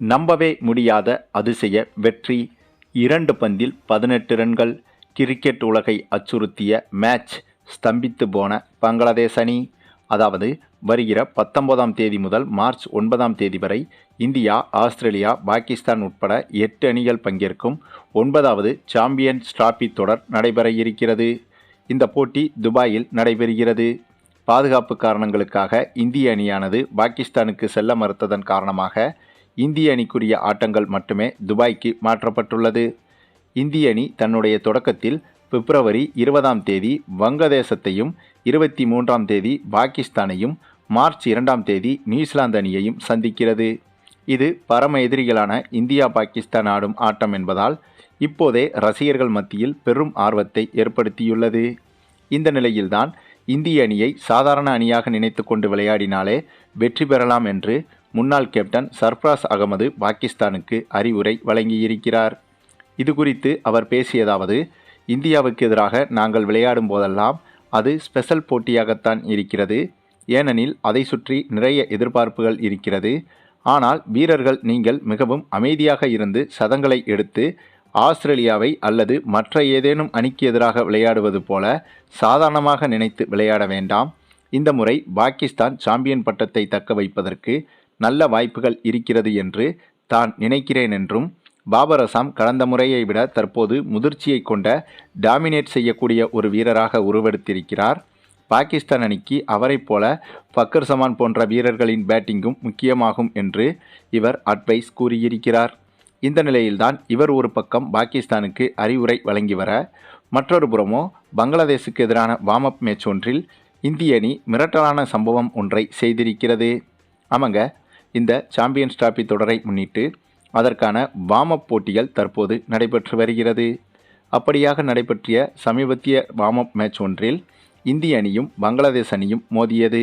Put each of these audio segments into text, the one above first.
நம்பவே முடியாத அதிசய வெற்றி. இரண்டு பந்தில் பதினெட்டு ரன்கள் கிரிக்கெட் உலகை அச்சுறுத்திய மேட்ச் ஸ்தம்பித்து போன பங்களாதேஷ் அணி. அதாவது வருகிற பத்தொன்பதாம் தேதி முதல் மார்ச் ஒன்பதாம் தேதி வரை இந்தியா ஆஸ்திரேலியா பாகிஸ்தான் உட்பட எட்டு அணிகள் பங்கேற்கும் ஒன்பதாவது சாம்பியன்ஸ் டிராபி தொடர் நடைபெற இருக்கிறது. இந்த போட்டி துபாயில் நடைபெறுகிறது. பாதுகாப்பு காரணங்களுக்காக இந்திய அணியானது பாகிஸ்தானுக்கு செல்ல மறுத்ததன் காரணமாக இந்திய அணிக்குரிய ஆட்டங்கள் மட்டுமே துபாய்க்கு மாற்றப்பட்டுள்ளது. இந்திய அணி தன்னுடைய தொடக்கத்தில் பிப்ரவரி இருபதாம் தேதி வங்கதேசத்தையும் இருபத்தி மூன்றாம் தேதி பாகிஸ்தானையும் மார்ச் இரண்டாம் தேதி நியூசிலாந்து அணியையும் சந்திக்கிறது. இது பரம எதிரிகளான இந்தியா பாகிஸ்தான் ஆடும் ஆட்டம் என்பதால் இப்போதே ரசிகர்கள் மத்தியில் பெரும் ஆர்வத்தை ஏற்படுத்தியுள்ளது. இந்த நிலையில்தான் இந்திய அணியை சாதாரண அணியாக நினைத்து கொண்டு விளையாடினாலே வெற்றி பெறலாம் என்று முன்னாள் கேப்டன் சர்ஃப்ராஸ் அகமது பாகிஸ்தானுக்கு அறிவுரை வழங்கியிருக்கிறார். இது குறித்து அவர் பேசியதாவது இந்தியாவுக்கு எதிராக நாங்கள் விளையாடும் போதெல்லாம் அது ஸ்பெஷல் போட்டியாகத்தான் இருக்கிறது. ஏனெனில் அதை சுற்றி நிறைய எதிர்பார்ப்புகள் இருக்கிறது. ஆனால் வீரர்கள் நீங்கள் மிகவும் அமைதியாக இருந்து சதங்களை எடுத்து ஆஸ்திரேலியாவை அல்லது மற்ற ஏதேனும் அணிக்கு எதிராக விளையாடுவது போல சாதாரணமாக நினைத்து விளையாட வேண்டாம். இந்த முறை பாகிஸ்தான் சாம்பியன் பட்டத்தை தக்க வைப்பதற்கு நல்ல வாய்ப்புகள் இருக்கிறது என்று தான் நினைக்கிறேன் என்றும் பாபர் அசாம் கடந்த முறையை விட தற்போது முதிர்ச்சியை கொண்ட டாமினேட் செய்யக்கூடிய ஒரு வீரராக உருவெடுத்திருக்கிறார். பாகிஸ்தான் அணிக்கு அவரைப் போல ஃபக்கர் சமான் போன்ற வீரர்களின் பேட்டிங்கும் முக்கியமாகும் என்று இவர் அட்வைஸ் கூறியிருக்கிறார். இந்த நிலையில்தான் இவர் ஒரு பக்கம் பாகிஸ்தானுக்கு அறிவுரை வழங்கி வர மற்றொரு புறமோ பங்களாதேஷுக்கு எதிரான வார்ம் அப் மேட்ச் ஒன்றில் இந்திய அணி மிரட்டலான சம்பவம் ஒன்றை செய்திருக்கிறது. ஆமாங்க இந்த சாம்பியன்ஸ் டிராபி தொடரை முன்னிட்டு அதற்கான வார்ம் அப் போட்டிகள் தற்போது நடைபெற்று வருகிறது. அப்படியாக நடைபெற்றிய சமீபத்திய வார்ம் அப் மேட்ச் ஒன்றில் இந்திய அணியும் பங்களாதேஷ் அணியும் மோதியது.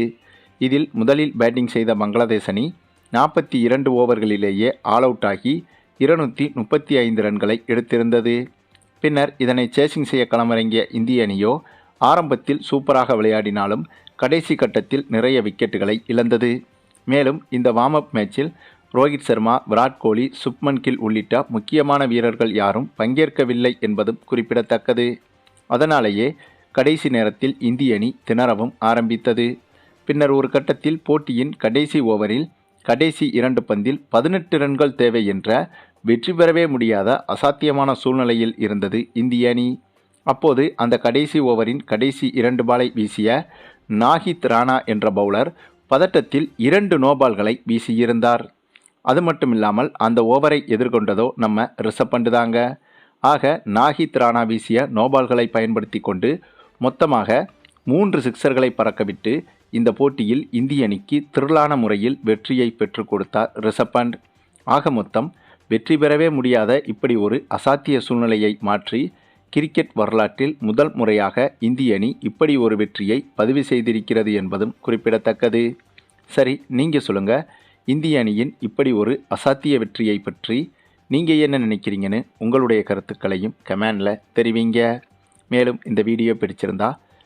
இதில் முதலில் பேட்டிங் செய்த பங்களாதேஷ் அணி நாற்பத்தி இரண்டு ஓவர்களிலேயே ஆல் அவுட் ஆகி இருநூற்றி முப்பத்தி ஐந்து ரன்களை எடுத்திருந்தது. பின்னர் இதனை சேசிங் செய்ய களமிறங்கிய இந்திய அணியோ ஆரம்பத்தில் சூப்பராக விளையாடினாலும் கடைசி கட்டத்தில் நிறைய விக்கெட்டுகளை இழந்தது. மேலும் இந்த வார்ம் அப் மேட்சில் ரோஹித் சர்மா விராட் கோலி சுப்மன் கில் உள்ளிட்ட முக்கியமான வீரர்கள் யாரும் பங்கேற்கவில்லை என்பதும் குறிப்பிடத்தக்கது. அதனாலேயே கடைசி நேரத்தில் இந்திய அணி திணறவும் ஆரம்பித்தது. பின்னர் ஒரு கட்டத்தில் போட்டியின் கடைசி ஓவரில் கடைசி இரண்டு பந்தில் பதினெட்டு ரன்கள் தேவை என்ற வெற்றி பெறவே முடியாத அசாத்தியமான சூழ்நிலையில் இருந்தது இந்திய அணி. அப்போது அந்த கடைசி ஓவரின் கடைசி இரண்டு பாலை வீசிய நாஹித் ராணா என்ற பவுலர் பதட்டத்தில் இரண்டு நோபால்களை வீசியிருந்தார். அது மட்டும் இல்லாமல் அந்த ஓவரை எதிர்கொண்டதோ நம்ம ரிஷப் பண்டு தாங்க. ஆக நாஹித் ராணா வீசிய நோபால்களை பயன்படுத்தி கொண்டு மொத்தமாக மூன்று சிக்சர்களை பறக்கவிட்டு இந்த போட்டியில் இந்திய அணிக்கு திரளான முறையில் வெற்றியை பெற்றுக் கொடுத்தார் ரிஷப் பண்ட் ஆக மொத்தம் வெற்றி பெறவே முடியாத இப்படி ஒரு அசாத்திய சூழ்நிலையை மாற்றி கிரிக்கெட் வரலாற்றில் முதல் முறையாக இந்திய அணி இப்படி ஒரு வெற்றியை பதிவு செய்திருக்கிறது என்பதும் குறிப்பிடத்தக்கது. சரி நீங்கள் சொல்லுங்கள் இந்திய அணியின் இப்படி ஒரு அசாத்திய வெற்றியை பற்றி நீங்கள் என்ன நினைக்கிறீங்கன்னு உங்களுடைய கருத்துக்களையும் கமெண்டில் தெரிவிங்க. மேலும் இந்த வீடியோ பிடிச்சிருந்தா